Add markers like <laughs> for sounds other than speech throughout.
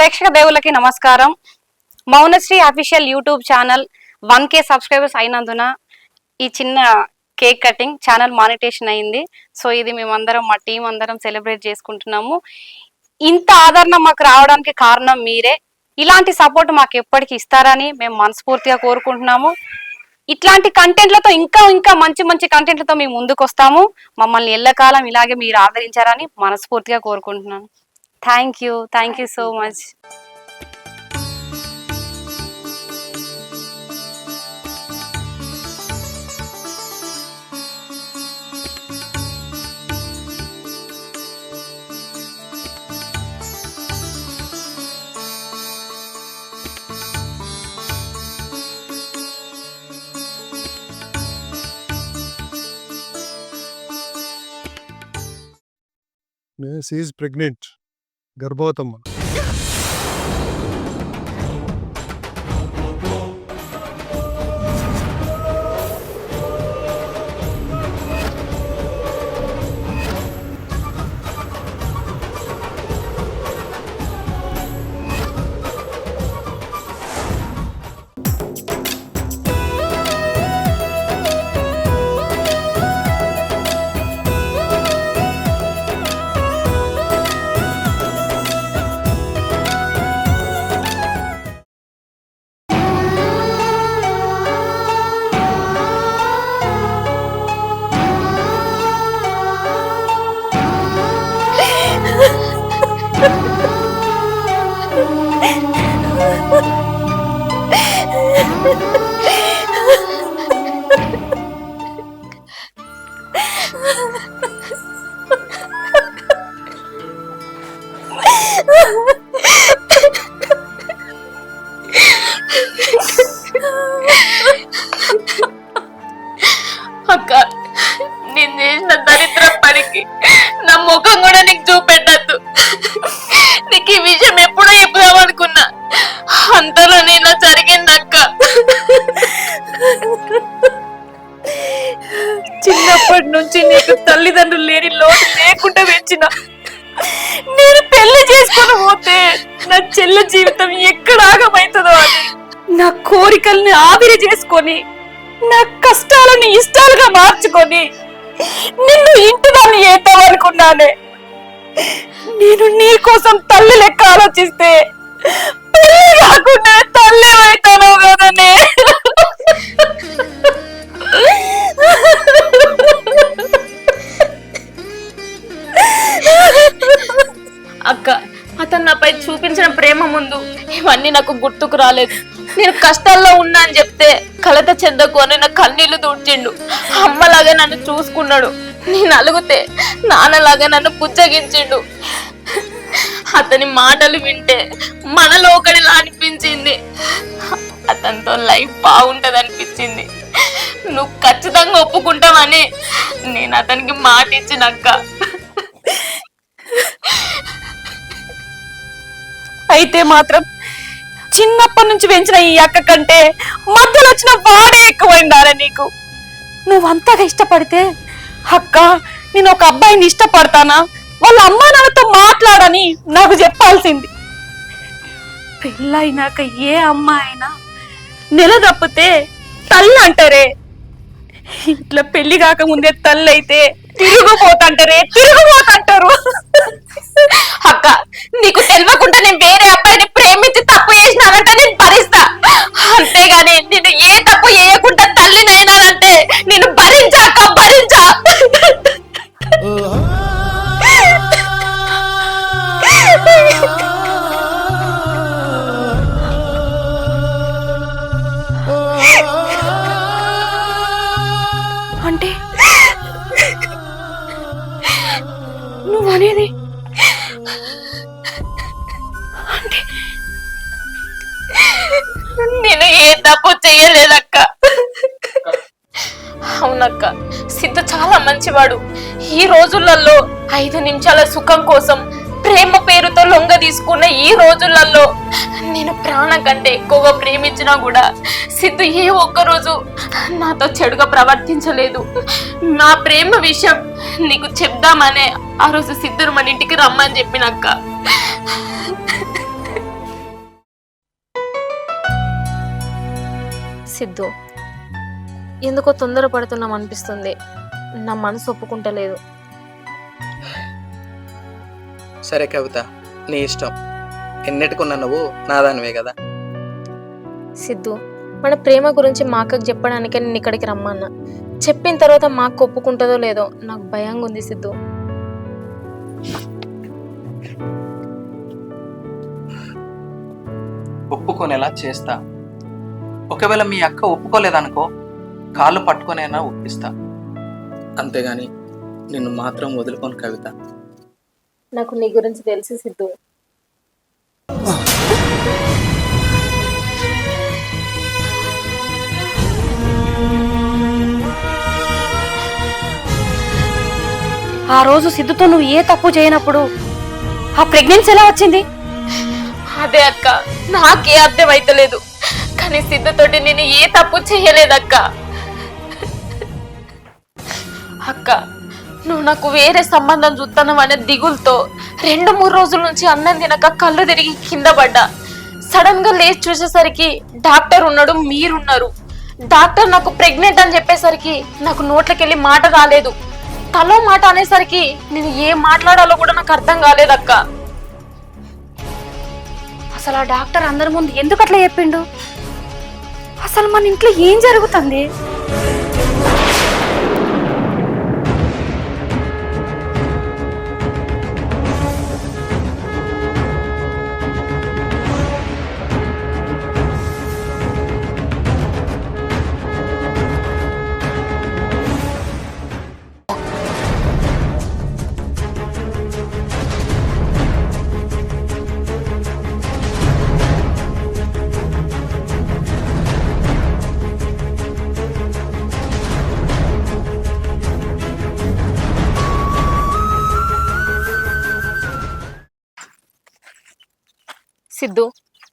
ప్రేక్షక దేవులకి నమస్కారం. Mounasri official YouTube channel one K subscribers అయినందున ఈ చిన్న కేక్ కటింగ్ ఛానల్ మానిటేషన్ అయింది. సో ఇది మేమందరం మా టీం అందరం సెలబ్రేట్ చేసుకుంటున్నాము. ఇంత ఆదరణ మాకు రావడానికి కారణం మీరే. ఇలాంటి సపోర్ట్ మాకు ఎప్పటికీ ఇస్తారని మేము మనస్ఫూర్తిగా కోరుకుంటున్నాము. ఇట్లాంటి కంటెంట్లతో ఇంకా ఇంకా మంచి మంచి కంటెంట్లతో మేము ముందుకు వస్తాము మమ్మల్ని ఎల్లకాలం ఇలాగే మీరు ఆదరించారని మనస్ఫూర్తిగా కోరుకుంటున్నాను. Thank you. Thank, you so much. Yes, She is pregnant. అక్క చిన్నప్పటి నుంచి నీకు తల్లిదండ్రులు లేని లోటు లేకుండా పెంచిన. నేను పెళ్ళి చేసుకొని పోతే నా చెల్లె జీవితం ఎక్కడ ఆగమవుతుందో అని నా కోరికల్ని ఆవిరి చేసుకొని నా కష్టాలను ఇష్టాలుగా మార్చుకొని నిన్ను ఇంటిదాన్ని ఏతామనుకున్నానే నేను నీ కోసం తల్లి లెక్క ఆలోచిస్తే పెళ్ళి కాకుండా తల్లి అవుతాను కదనే. అక్క అతను నాపై చూపించిన ప్రేమ ముందు ఇవన్నీ నాకు గుర్తుకు రాలేదు. నేను కష్టాల్లో ఉన్నా అని చెప్తే కలత చెందకు అని నా కన్నీళ్ళు తుడిచిండు. అమ్మలాగా నన్ను చూసుకున్నాడు. నేను అలుగుతే నాన్నలాగా నన్ను పుచ్చగించిండు. అతని మాటలు వింటే మనలో ఒకడిలా అనిపించింది. అతనితో లైఫ్ బాగుంటది అనిపించింది నువ్వు ఖచ్చితంగా ఒప్పుకుంటావని నేను అతనికి మాట ఇచ్చినక్క అయితే మాత్రం చిన్నప్పటి నుంచి పెంచిన ఈ అక్క కంటే మధ్యలో వచ్చిన వాడే ఎక్కువైందారా నీకు. నువ్వంతగా ఇష్టపడితే అక్క నేను ఒక అబ్బాయిని ఇష్టపడతానా? వాళ్ళ అమ్మా నాన్నతో మాట్లాడని నాకు చెప్పాల్సింది. పెళ్ళైనాక ఏ అమ్మాయి అయినా నెల తప్పితే తల్లి అంటారే. ఇట్లా పెళ్ళి కాకముందే తల్లి అయితే తిరుగుపోతంటారే తిరుగుపోతంటారు. అక్క నీకు తెలియకుండా నేను వేరే అబ్బాయిని ఐదు నిమిషాల సుఖం కోసం ప్రేమ పేరుతో లొంగ తీసుకున్న ఈ రోజులలో నేను ప్రాణం కంటే ఎక్కువగా ప్రేమించినా కూడా సిద్ధు ఏ ఒక్కరోజు నాతో చెడుగా ప్రవర్తించలేదు. నా ప్రేమ విషయం నీకు చెప్దామనే ఆ రోజు సిద్ధుడు మన ఇంటికి రమ్మని చెప్పినక్క. సిద్ధు ఎందుకో తొందరపడుతున్నాం అనిపిస్తుంది. నా మనసు ఒప్పుకుంటలేదు. సరే కవిత నీ ఇష్టం. ఎన్నెట్టుకున్నా నువ్వు నాదానివే కదా. సిద్ధు మన ప్రేమ గురించి మా అక్కకి చెప్పడానికే నేను ఇక్కడికి రమ్మన్నా. చెప్పిన తర్వాత మా అక్క ఒప్పుకుంటుందో లేదో నాకు భయంగా ఉంది సిద్ధు. ఒప్పుకొనేలా చేస్తా. ఒకవేళ మీ అక్క ఒప్పుకోలేదనుకో కాళ్ళు పట్టుకొనైనా ఒప్పిస్తా. అంతేగాని నిన్ను మాత్రం వదులుకోను కవిత. నాకు నీ గురించి తెలిసి సిద్ధు. ఆ రోజు సిద్ధుతో నువ్వు ఏ తప్పు చేయనప్పుడు ఆ ప్రెగ్నెన్సీ ఎలా వచ్చింది? అదే అక్క నాకే అర్థం అయితలేదు కానీ సిద్ధతోటి నేను ఏ తప్పు చేయలేదక్క. అక్క నువ్వు నాకు వేరే సంబంధం చూస్తాను అనే దిగులతో రెండు మూడు రోజుల నుంచి అన్నం తినక కళ్ళు తిరిగి కింద పడ్డా. సడన్గా లేచి చూసేసరికి డాక్టర్ ఉన్నాడు మీరున్నారు. డాక్టర్ నాకు ప్రెగ్నెంట్ అని చెప్పేసరికి నాకు నోట్లకెళ్ళి మాట రాలేదు. తలో మాట అనేసరికి నేను ఏం మాట్లాడాలో కూడా నాకు అర్థం కాలేదక్క. అసలు ఆ డాక్టర్ అందరి ముందు ఎందుకు అట్లా చెప్పిండు? అసలు మన ఇంట్లో ఏం జరుగుతుంది?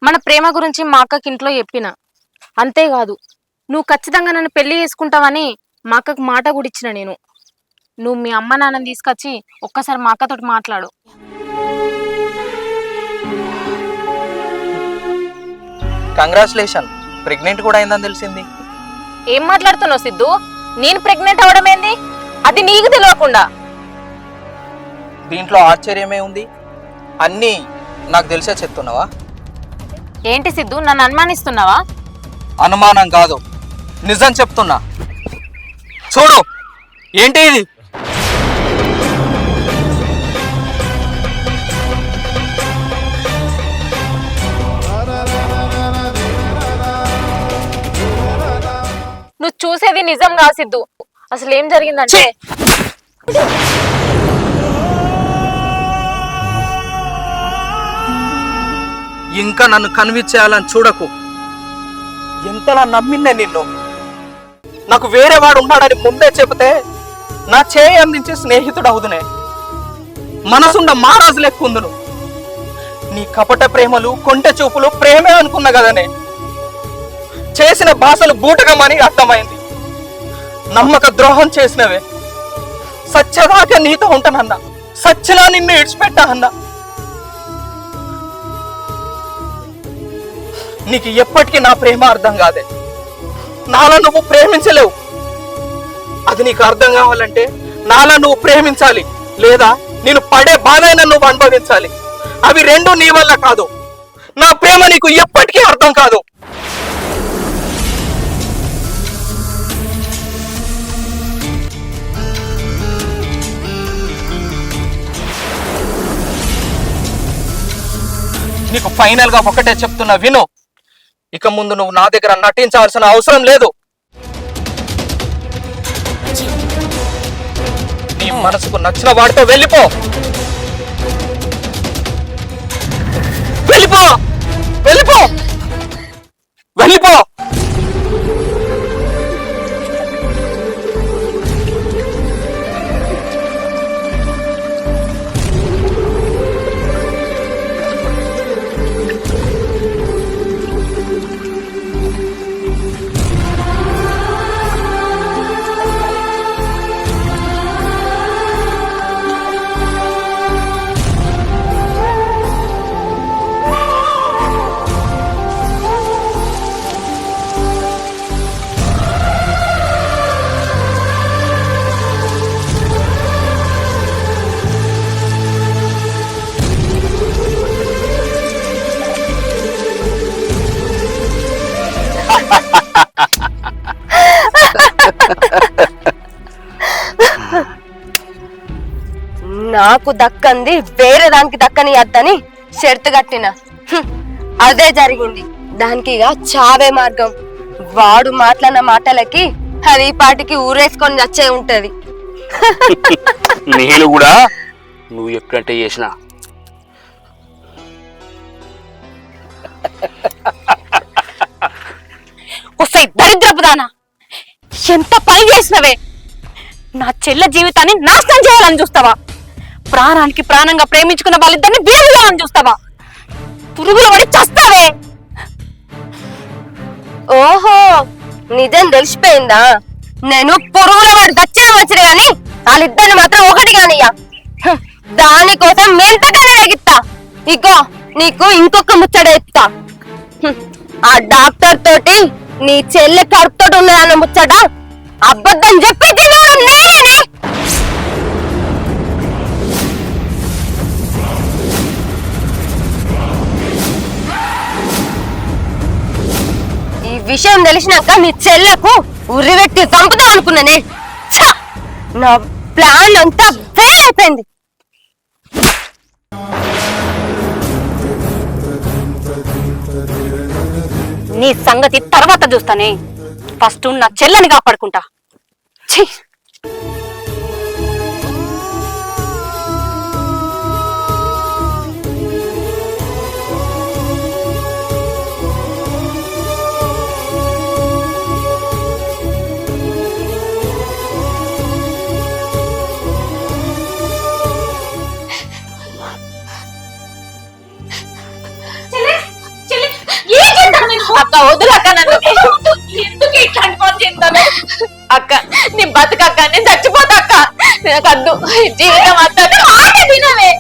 మన ప్రేమ గురించి మా అక్కకి ఇంట్లో చెప్పిన. అంతేకాదు నువ్వు ఖచ్చితంగా నన్ను పెళ్ళి చేసుకుంటావని మా అక్కకు మాట కూడా ఇచ్చిన నేను. నువ్వు మీ అమ్మ నాన్నని తీసుకొచ్చి ఒక్కసారి మా అక్కతోటి మాట్లాడు. కంగ్రాచులేషన్ ప్రెగ్నెంట్ కూడా అయిందని తెలిసింది. ఏం మాట్లాడుతున్నావు సిద్ధు? నేను ప్రెగ్నెంట్ అవడం ఏంది? అది నీకు తెలియకుండా. దీంట్లో ఆశ్చర్యమే ఉంది. అన్నీ నాకు తెలిసే చెప్తున్నావా? ఏంటి సిద్ధు? నన్ను అనుమానిస్తున్నావా? అనుమానం కాదు. నిజం చెప్తున్నా. చూడు. ఏంటి ఇది? నువ్వు చూసేది నిజం కా సిద్ధు. అసలు ఏం జరిగిందంటే ఇంకా నన్ను కన్విన్స్ చేయాలని చూడకు. ఎంతలా నమ్మిందే నిన్ను. నాకు వేరే వాడు ఉన్నాడని ముందే చెబితే నా చేయి అందించే స్నేహితుడు అవుదునే మనసుండ మహారాజు లెక్కుందును నీ కపట ప్రేమలు కొంటె చూపులు ప్రేమే అనుకున్నా కదనే చేసిన భాషలు బూటకమని అర్థమైంది. నమ్మక ద్రోహం చేసినవే. సత్యదాకా నీతో ఉంటానన్నా. సత్యలా నిన్ను ఇడిచిపెట్టా అన్నా నీకు ఎప్పటికీ నా ప్రేమ అర్థం కాదే. నాలా నువ్వు ప్రేమించలేవు. అది నీకు అర్థం కావాలంటే నాలా నువ్వు ప్రేమించాలి. లేదా నేను పడే బాధైనా నువ్వు అనుభవించాలి. అవి రెండు నీ వల్ల కాదు. నా ప్రేమ నీకు ఎప్పటికీ అర్థం కాదు. నీకు ఫైనల్గా ఒకటే చెప్తున్నా విను. ఇక ముందు నువ్వు నా దగ్గర నటించాల్సిన అవసరం లేదు. నీ మనసుకు నచ్చిన వాడితో వెళ్ళిపో. వెళ్ళిపో! వెళ్ళిపో! వెళ్ళిపో! నాకు దక్కంది వేరే దానికి దక్కని అద్దని షరతు కట్టిన. అదే జరిగింది. దానికి ఇక చావే మార్గం. వాడు మాట్లాడిన మాటలకి అది పాటికి ఊరేసుకొని వచ్చే ఉంటది. <laughs> నేను కూడా నువ్వు ఎప్పుడంటే చేసిన. <laughs> వస్తాయి దరిద్రపు దానా. ఎంత పని చేసినవే. నా చెల్ల జీవితాన్ని నాశనం చేయాలని చూస్తావా? ప్రాణానికి ప్రాణంగా ప్రేమించుకున్న వాళ్ళిద్దరిని వీరులని చూస్తావా? పురుగులు పడి చస్తావే! ఓహో నిజం తెలిసిపోయిందా? నేను పురుగుల వాడు దచ్చిన వచ్చిన గాని వాళ్ళిద్దరిని మాత్రం ఒకటి కానియ్యా. దానికోసం మేంతగానే వేగిస్తా ఇగో నీకు ఇంకొక ముచ్చట ఎత్తా ఆ డాక్టర్ తోటి నీ చెల్లె కడుపుతో ఉన్నదన్న ముచ్చట అబద్ధం చెప్పి తినడం నేనే విషయం తెలిసినాక నీ చెల్లకు ఉరివెట్టి చంపుదాం అనుకున్నానే. నా ప్లాన్ అంతా ఫెయిల్ అయిపోయింది నీ సంగతి తర్వాత చూస్తానే. ఫస్ట్ నా చెల్లని కాపాడుకుంటా. అక్క వదులక్క నన్ను. ఎందుకు ఇట్లాంటి పని చేస్తాను? అక్క నీ బతుకక్క నేను చచ్చిపోతా అక్క. నాకు అద్దు. జీవితం అంతా వినవే.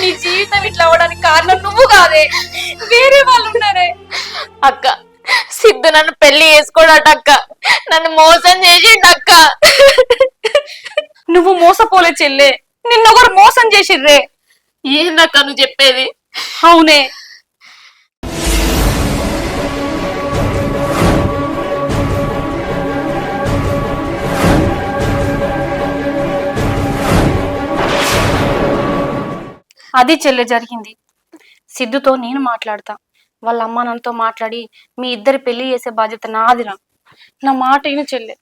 నీ జీవితం ఇట్లా అవడానికి కారణం నువ్వు కాదే. వేరే వాళ్ళు ఉన్నారే. అక్క సిద్ధు నన్ను పెళ్ళి చేసుకోడట అక్క. నన్ను మోసం చేసిండు అక్క. నువ్వు మోసపోలే చెల్లే. నిన్నొకరు మోసం చేసిర్రే. ఏందక్క నువ్వు చెప్పేది? అవునే. అది చెల్లె జరిగింది. సిద్ధుతో నేను మాట్లాడతా. వాళ్ళ అమ్మ నాన్నతో మాట్లాడి మీ ఇద్దరి పెళ్ళి చేసే బాధ్యత నాదిరా. నా మాట ఏమి చెల్లె.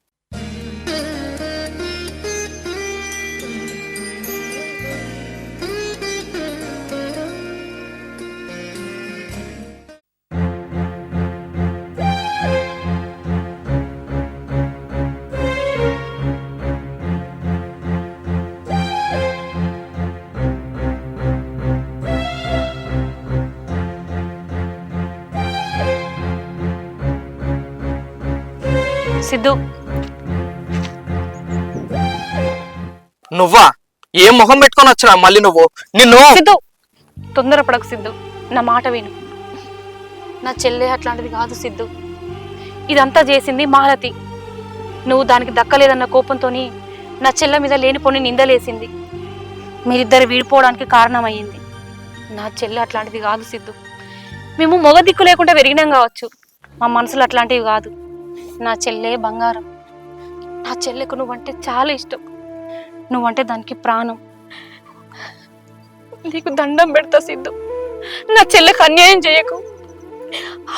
సిద్ధు. నువ్వా? ఏం మొహం పెట్టుకొని వచ్చినా మళ్ళీ నువ్వు? నిన్ను? సిద్ధు తొందరపడకు సిద్ధు. నా మాట విను. నా చెల్లె అట్లాంటిది కాదు సిద్ధు. ఇదంతా చేసింది మాలతి. నువ్వు దానికి దక్కలేదన్న కోపంతోని నా చెల్లె మీద లేనిపోని నిందలేసింది. మీరిద్దరు విడిపోవడానికి కారణమయ్యింది. నా చెల్లె అట్లాంటిది కాదు సిద్ధు. మేము మొగ దిక్కు లేకుండా పెరిగినాం కావచ్చు. మా మనసులు అట్లాంటివి కాదు. నా చెల్లె బంగారం. నా చెల్లెకు నువ్వంటే చాలా ఇష్టం. నువ్వంటే దానికి ప్రాణం. నీకు దండం పెడతా సిద్ధు. నా చెల్లెకు అన్యాయం చేయకు.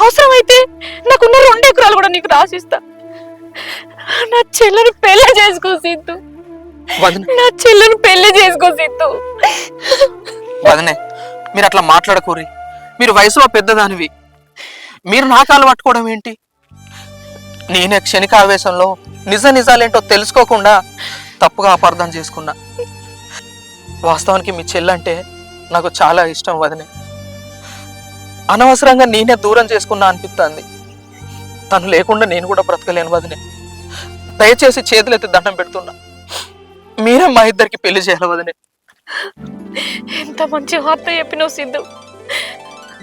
అవసరమైతే నాకున్న రెండు ఎకరాలు కూడా నీకు రాసిస్తా. నా చెల్లెను పెళ్ళి చేసుకో సిద్ధు. వదిన. నా చెల్లెను పెళ్ళి చేసుకో సిద్ధు. వదనే మీరు అట్లా మాట్లాడకూరి. మీరు వయసులో పెద్దదానివి. మీరు నా కాలు పట్టుకోవడం ఏంటి? నేనే క్షణిక ఆవేశంలో నిజ నిజాలేంటో తెలుసుకోకుండా తప్పుగా అపార్థం చేసుకున్నా. వాస్తవానికి మీ చెల్లంటే నాకు చాలా ఇష్టం వదినే. అనవసరంగా నేనే దూరం చేసుకున్నా అనిపిస్తుంది తను లేకుండా నేను కూడా బ్రతకలేను వదినే. దయచేసి చేతులెత్తి దండం పెడుతున్నా. మీరే మా ఇద్దరికి పెళ్ళి చేయాలి వదినే. ఎంత మంచి వార్త చెప్పినావు సిద్ధు.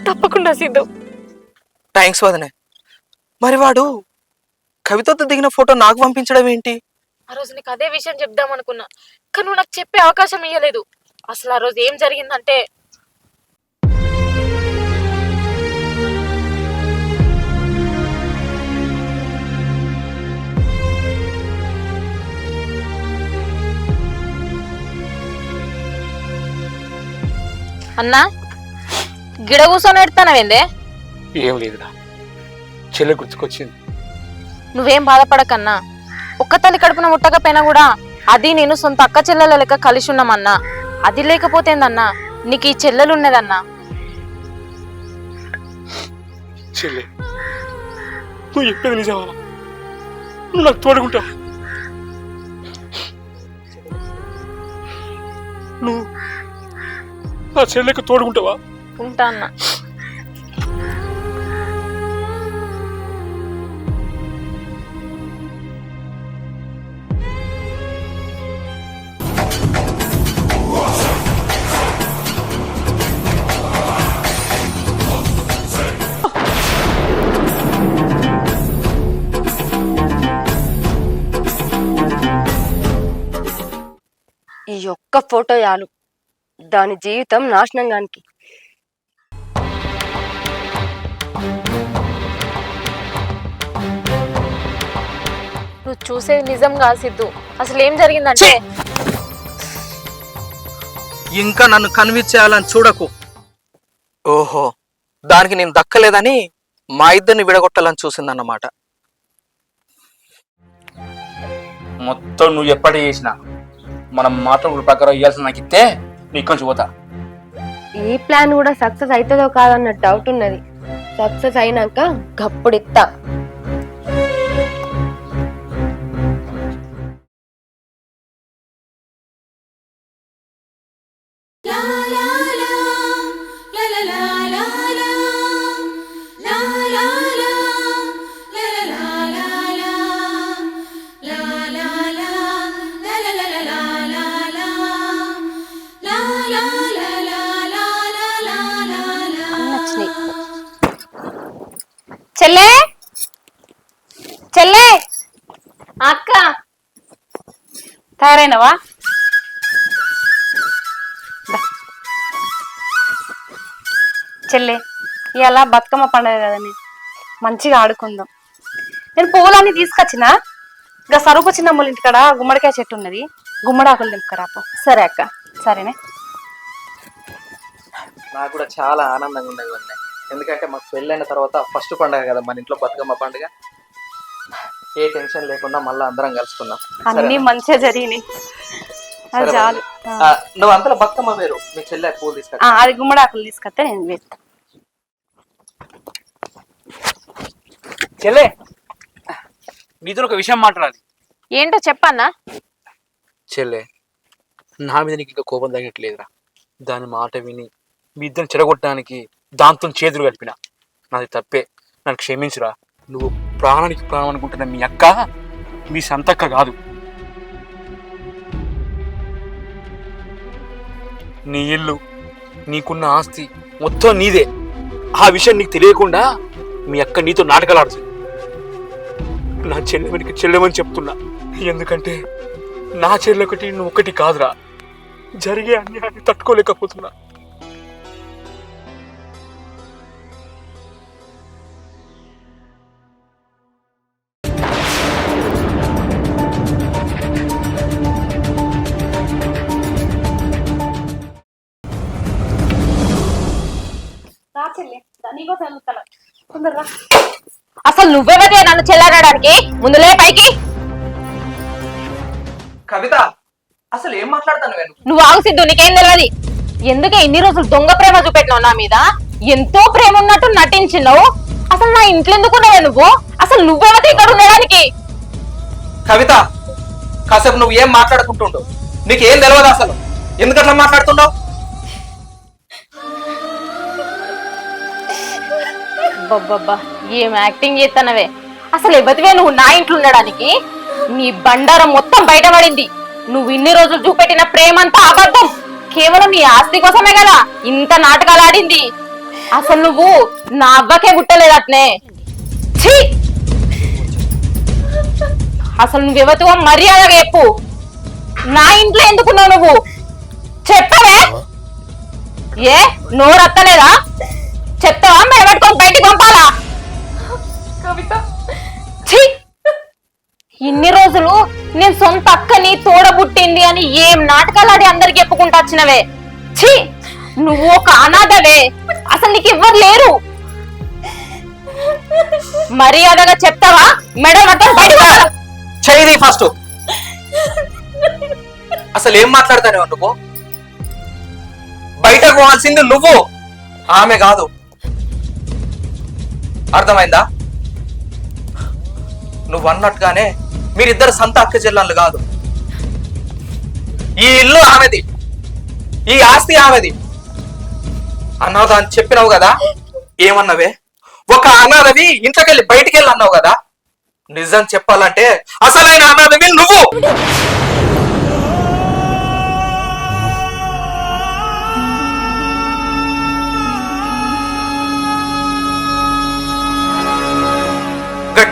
తప్పకుండా సిద్ధు. థ్యాంక్స్ వదనే. మరి వాడు కవితతో దిగిన ఫోటో నాకు పంపించడం ఏంటి? ఆ రోజు నీకు అదే విషయం చెప్దాం అనుకున్నా. కానీ నువ్వు నాకు చెప్పే అవకాశం ఇవ్వలేదు అసలు ఆ రోజు ఏం జరిగిందంటే అన్నా గిడ కూర్చొని పెడతానవేందే? ఏం లేదురా. చెల్లె గుర్తుకొచ్చింది. నువ్వేం బాధపడకన్నా. ఒక్క తల్లి కడుపున ముట్టకపోయినా కూడా అది నేను సొంత అక్క చెల్లెల లెక్క కలిసి ఉన్నామన్నా. అది లేకపోతేందన్నా నీకు ఈ చెల్లెలు ఉన్నదన్నా చెల్లె నువ్వు చెప్పేది నిజమా? నువ్వు నాకు నువ్వు నా చెల్లెకి తోడుకుంటావా ఉంటా అన్నా. ఈ ఒక్క ఫోటో చాలు దాని జీవితం నాశనం గానికి. నువ్వు చూసేది నిజం కాదు సిద్ధు. అసలు ఏం జరిగిందంటే? ఇంకా నన్ను కన్విన్స్ చేయాలని చూడకు. ఓహో దానికి నేను దక్కలేదని మా ఇద్దరిని విడగొట్టాలని చూసిందన్నమాట. మొత్తం నువ్వు ఎప్పటి చేసినా. మనం మాట ప్రకారం ఇవ్వాల్సిన నాకు ఇస్తే నీకు కొంచెం పోతా. ఈ ప్లాన్ కూడా సక్సెస్ అవుతుందో కాదన్న డౌట్ ఉన్నది. సక్సెస్ అయినాక గప్పుడు ఇత్తా. నచ్చినాయి తయారైనవా. చెల్లే ఇవాళ బతుకమ్మ పండుగ కదని మంచిగా ఆడుకుందాం. నేను పువ్వులన్నీ తీసుకొచ్చిన ఇంకా సరుపు చిన్నమ్మల ఇంటికాడ గుమ్మడికాయ చెట్టు ఉన్నది. గుమ్మడాకులు దింపుకరాపో సరే అక్క. సరేనే? నాకు కూడా చాలా ఆనందంగా ఉండేది ఎందుకంటే మాకు పెళ్ళైన తర్వాత ఫస్ట్ పండగ కదా మన ఇంట్లో బతుకమ్మ పండుగ. ఏ టెన్షన్ లేకుండా మళ్ళీ అందరం కలుసుకుందాం. అన్ని? మంచిగా జరిగినాయి. అది చాలు. నువ్వు అంతలో బతుకమ్మ వేరు. మీ చెల్లె పూలు ఆ, తీసుకొచ్చా అది గుమ్మడాకులు తీసుకొస్తే నేను వేస్తా. చెల్లె నీతో ఒక విషయం మాట్లాడాలి. ఏంటో చెప్పన్నా? చెల్లె నా మీద నీకు ఇంకా కోపం తగ్గట్లేదురా దాని మాట విని మీ ఇద్దరిని చెడగొట్టడానికి దాంతో చేతులు కలిపిన. నాది తప్పే. నన్ను క్షమించురా. నువ్వు ప్రాణానికి ప్రాణం అనుకుంటున్న మీ అక్క మీ సంతక్క కాదు. నీ ఇల్లు నీకున్న ఆస్తి మొత్తం నీదే. ఆ విషయం నీకు తెలియకుండా మీ అక్క నీతో నాటకాలు నా చెల్లెమనికి చెల్లెమని చెప్తున్నా. ఎందుకంటే నా చెల్లె ఒకటి నువ్వు ఒకటి కాదురా. జరిగే అన్యాయాన్ని తట్టుకోలేకపోతున్నా. తొందరగా. అసలు నువ్వెవరే నన్ను చెల్లడడానికి ముందులే పైకి. కవిత అసలు ఏం మాట్లాడతాను నేను? నువ్వు ఆగు సిద్ధు నీకేం తెలియదు ఎందుకే ఇన్ని రోజులు దొంగ ప్రేమ చూపెట్టినావు నా మీద? ఎంతో ప్రేమ ఉన్నట్టు నటించినావు? అసలు నా ఇంట్లో ఎందుకున్నావే నువ్వు? అసలు నువ్వెవరు ఇక్కడ ఉండడానికి? కవిత కాసేపు నువ్వు ఏం మాట్లాడుకుంటుండవు నీకు ఏం తెలియదు అసలు? ఎందుకట్లా మాట్లాడుతుండవు? అబ్బబ్బబ్బా ఏం యాక్టింగ్ చేస్తానవే అసలు ఎవతివే నువ్వు నా ఇంట్లో ఉండడానికి? నీ బండారం మొత్తం బయటపడింది. నువ్వు ఇన్ని రోజులు చూపెట్టిన ప్రేమంతా అబద్ధం. కేవలం నీ ఆస్తి కోసమే కదా ఇంత నాటకాలు ఆడింది. అసలు నువ్వు నా అవ్వకే గుట్టలేదు అట్నే. ఛీ! అసలు నువ్వెవతివో మర్యాదగా చెప్పు. నా ఇంట్లో ఎందుకున్నావు నువ్వు? చెప్పవే. ఏ? నోరు అత్తలేదా చెప్తావా? మెడబెట్టుకొని బయటికి పంపాలా? ఛీ! ఇన్ని రోజులు నేను సొంత అక్కని తోడబుట్టింది అని ఏం నాటకాలు ఆడి అందరికి చెప్పుకుంటా వచ్చినవే. ఛీ! నువ్వు ఒక అనాథవే. అసలు నీకు ఎవ్వరు లేరు. మర్యాదగా చెప్తావా? మేడం అర్థం బయట చేయి ఫస్ట్ అసలు ఏం మాట్లాడతానే నువ్వు బయటకు పోవాల్సింది నువ్వు. ఆమె కాదు. అర్థమైందా? నువ్వు అన్నట్టుగానే మీరిద్దరు సంత అక్క చెల్లెళ్ళు కాదు. ఈ ఇల్లు ఆమెది. ఈ ఆస్తి ఆమెది. అన్నావు అని చెప్పినావు కదా? ఏమన్నావే? ఒక అనాథవి ఇంట్లోకెళ్ళి బయటికి వెళ్ళి అన్నావు కదా? నిజం చెప్పాలంటే అసలైన అనాథవి నువ్వు!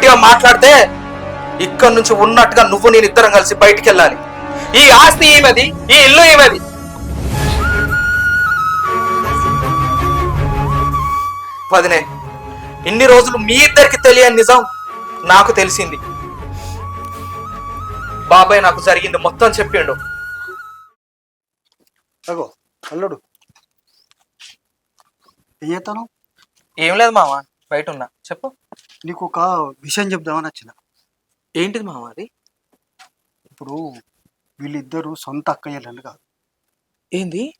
గట్టిగా మాట్లాడితే ఇక్కడ నుంచి ఉన్నట్టుగా నువ్వు నేను ఇద్దరం కలిసి బయటికి వెళ్ళాలి. ఈ ఆస్తి ఏమది? ఈ ఇల్లు ఏమది? వదినే ఇన్ని రోజులు మీ ఇద్దరికి తెలియని నిజం నాకు తెలిసింది. బాబాయ్ నాకు జరిగింది మొత్తం చెప్పిండు. అగో అల్లుడు. ఏం చేస్తాను ఏం లేదు మామ బయట ఉన్నా. చెప్పు. నీకు ఒక విషయం చెప్దామని వచ్చిన. ఏంటిది మామ అది? ఇప్పుడు వీళ్ళిద్దరు సొంత అక్కయ్యలని కాదు. ఏంది?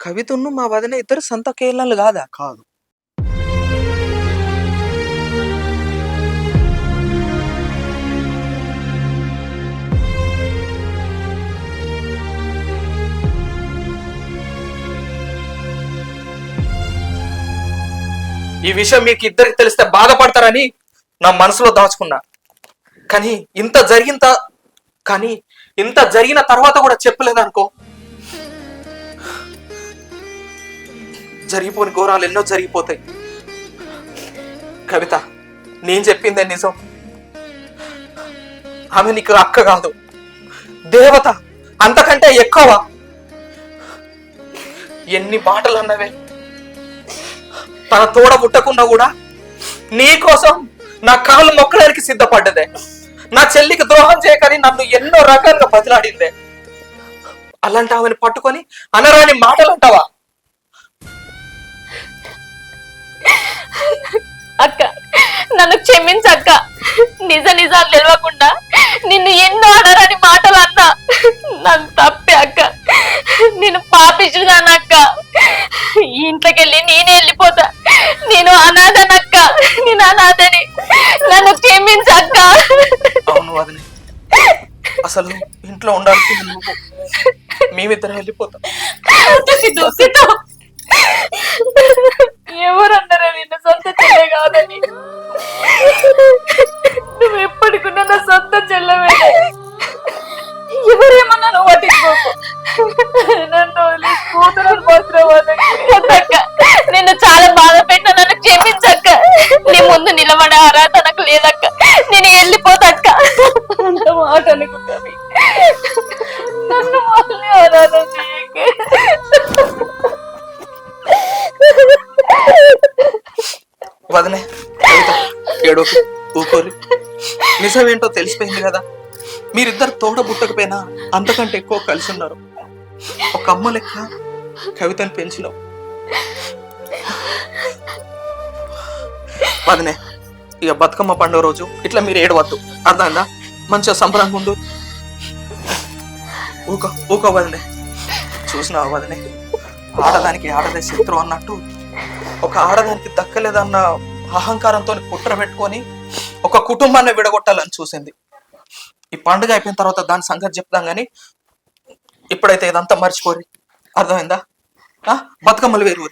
కవితను మా వదిన ఇద్దరు సంత కేళ్ళలు కాదా? కాదు. ఈ విషయం మీకు ఇద్దరికి తెలిస్తే బాధపడతారని నా మనసులో దాచుకున్నా. కానీ ఇంత జరిగిన కానీ ఇంత జరిగిన తర్వాత కూడా చెప్పలేదనుకో. జరిగిపోని ఘోరాలు ఎన్నో జరిగిపోతాయి. కవిత నేను చెప్పిందే నిజం. ఆమె నీకు అక్క కాదు. దేవత అంతకంటే ఎక్కువ. ఎన్ని మాటలు అన్నవే. తన తోడ పుట్టకున్నా కూడా నీ కోసం నా కాళ్ళు మొక్కడానికి సిద్ధపడ్డదే. నా చెల్లికి ద్రోహం చేయకని నన్ను ఎన్నో రకాలుగా బదిలాడిందే అలాంటి ఆమెను పట్టుకొని అనరాని మాటలు అంటావా అక్క నన్ను క్షమించక్క. నిజ నిజాలు తెలియకుండా నిన్ను ఎన్నో అనరాని మాటలు అన్నా. నన్ను తప్పే అక్క. నేను పాపించుదానక్క అక్క. ఇంట్లోకి వెళ్ళి నేనే వెళ్ళిపోతా. నేను అనాథనక్క. నేను అనాథని. నన్ను క్షమించక్క. అవును అసలు ఇంట్లో ఉండాల్సింది నువ్వు. మేమిద్దరం వెళ్ళిపోతాం. ఎవరన్నారా నిన్ను సొంత చెల్లె కాదని? నువ్వు ఎప్పటికున్నా నా సొంత చెల్లెమే ఎవరేమన్నా నువ్వు పట్టించుకోకు నన్ను కూతురు మాత్రం. నిన్ను చాలా బాధ పెట్టిన నన్ను క్షమించక్క. నీ ముందు నిలబడే అర్హత నాకు లేదక్క. నేను వెళ్ళిపోతక్క అంత మాట అనుకుంటావి నన్ను వదనే కవిత ఏడోకు ఊకోరి నిజమేంటో తెలిసిపోయింది కదా. మీరిద్దరు తోడ పుట్టకపోయినా అంతకంటే ఎక్కువ కలిసి ఉన్నారు. ఒక అమ్మ లెక్క కవితను పెంచినావు. వదినే ఇక బతుకమ్మ పండుగ రోజు ఇట్లా మీరు ఏడవద్దు. అర్థందా మంచిగా సంబరంగా ఉండు. ఊక ఊక వదనే. చూసినావు వదనే? ఆడదానికి ఆడదే శత్రువు అన్నట్టు ఒక ఆడదానికి దక్కలేదన్న అహంకారంతో కుట్ర పెట్టుకొని ఒక కుటుంబాన్ని విడగొట్టాలని చూసింది. ఈ పండుగ అయిపోయిన తర్వాత దాని సంగతి చెప్తాం కానీ ఇప్పుడైతే ఇదంతా మర్చిపోరి. అర్థమైందా? ఆ? బతుకమ్మలు వేరు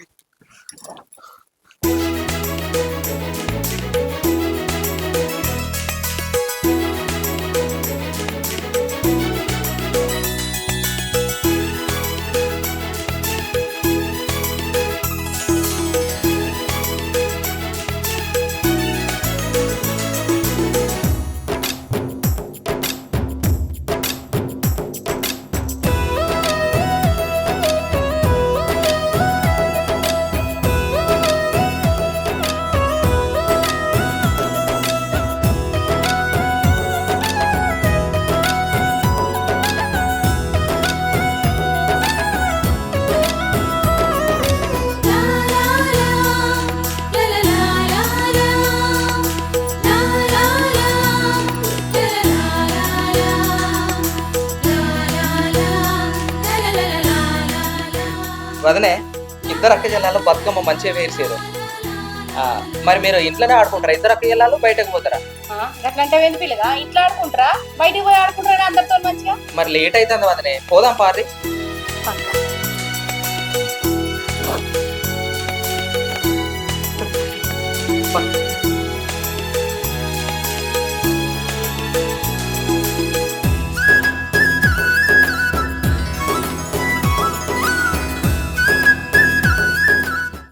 వదనే ఇద్దరు అక్క జిల్లాలో బతుకమ్మ మంచిగా వేసారు మరి మీరు ఇంట్లోనే ఆడుకుంటారా? ఇద్దరు అక్క జిల్లాలో బయటకు పోతారా? అట్లంటే పిల్లగా ఇంట్లో ఆడుకుంటారా? బయటికి పోయి ఆడుకుంటారా అందరితో మంచిగా? మరి లేట్ అవుతుంది వదనే. పోదాం పారి పద.